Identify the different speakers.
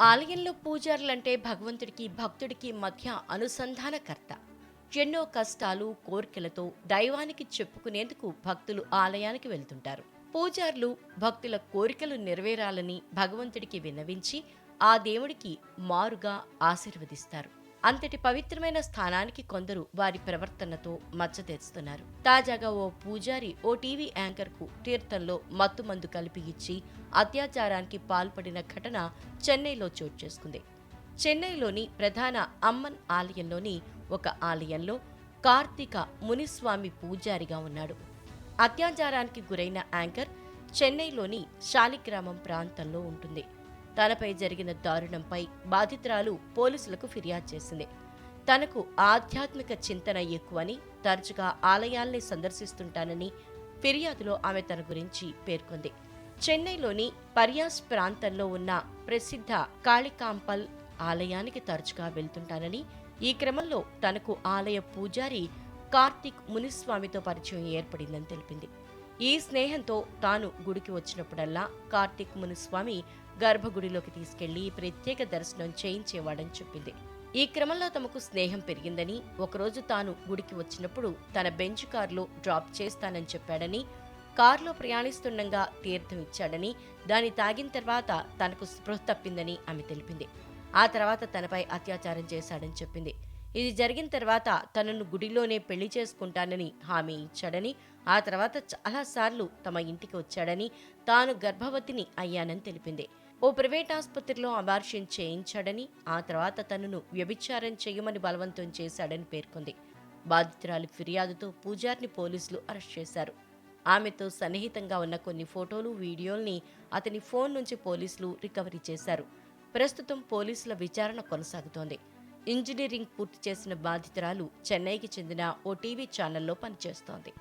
Speaker 1: ఆలయంలో పూజారులంటే భగవంతుడికి భక్తుడికి మధ్య అనుసంధానకర్త. ఎన్నో కష్టాలు కోరికలతో దైవానికి చెప్పుకునేందుకు భక్తులు ఆలయానికి వెళ్తుంటారు. పూజారులు భక్తుల కోరికలు నెరవేరాలని భగవంతుడికి విన్నవించి ఆ దేవుడికి మారుగా ఆశీర్వదిస్తారు. అంతటి పవిత్రమైన స్థానానికి కొందరు వారి ప్రవర్తనతో మచ్చ తెస్తున్నారు తాజాగా ఓ పూజారి ఓ టీవీ యాంకర్కు తీర్థంలో మత్తుమందు కలిపి ఇచ్చి అత్యాచారానికి పాల్పడిన ఘటన చెన్నైలో చోటు చేసుకుంది. చెన్నైలోని ప్రధాన అమ్మన్ ఆలయంలోని ఒక ఆలయంలో కార్తీక మునిస్వామి పూజారిగా ఉన్నాడు. అత్యాచారానికి గురైన యాంకర్ చెన్నైలోని శాలిగ్రామం ప్రాంతంలో ఉంటుంది. తనపై జరిగిన దారుణంపై బాధితురాలు పోలీసులకు ఫిర్యాదు చేసింది. తనకు ఆధ్యాత్మిక చింతన ఎక్కువని తరచుగా ఆలయాల్ని సందర్శిస్తుంటానని ఫిర్యాదులో ఆమె తన గురించి పేర్కొంది. చెన్నైలోని పర్యాస్ ప్రాంతంలో ఉన్న ప్రసిద్ధ కాళికాంపల్ ఆలయానికి తరచుగా వెళ్తుంటానని ఈ క్రమంలో తనకు ఆలయ పూజారి కార్తిక్ మునిస్వామితో పరిచయం ఏర్పడిందని తెలిపింది. ఈ స్నేహంతో తాను గుడికి వచ్చినప్పుడల్లా కార్తిక్ మునిస్వామి గర్భగుడిలోకి తీసుకెళ్ళి ప్రత్యేక దర్శనం చేయించేవాడని చెప్పింది. ఈ క్రమంలో తమకు స్నేహం పెరిగిందని ఒకరోజు తాను గుడికి వచ్చినప్పుడు తన బెంచ్ కారులో డ్రాప్ చేస్తానని చెప్పాడని కారులో ప్రయాణిస్తుండగా తీర్థం ఇచ్చాడని దాన్ని తాగిన తర్వాత తనకు స్పృహ తప్పిందని ఆమె తెలిపింది. ఆ తర్వాత తనపై అత్యాచారం చేశాడని చెప్పింది. ఇది జరిగిన తర్వాత తనను గుడిలోనే పెళ్ళి చేసుకుంటానని హామీ ఇచ్చాడని ఆ తర్వాత చాలాసార్లు తమ ఇంటికి వచ్చాడని తాను గర్భవతిని అయ్యానని తెలిపింది. ఓ ప్రైవేట్ ఆసుపత్రిలో అబార్షన్ చేయించాడని ఆ తర్వాత తనను వ్యభిచారం చేయమని బలవంతం చేశాడని పేర్కొంది. బాధితురాలి ఫిర్యాదుతో పూజారిని పోలీసులు అరెస్ట్ చేశారు. ఆమెతో సన్నిహితంగా ఉన్న కొన్ని ఫోటోలు వీడియోల్ని అతని ఫోన్ నుంచి పోలీసులు రికవరీ చేశారు. ప్రస్తుతం పోలీసుల విచారణ కొనసాగుతోంది. ఇంజనీరింగ్ పూర్తి చేసిన బాధితురాలు చెన్నైకి చెందిన ఓ టీవీ ఛానల్లో పనిచేస్తోంది.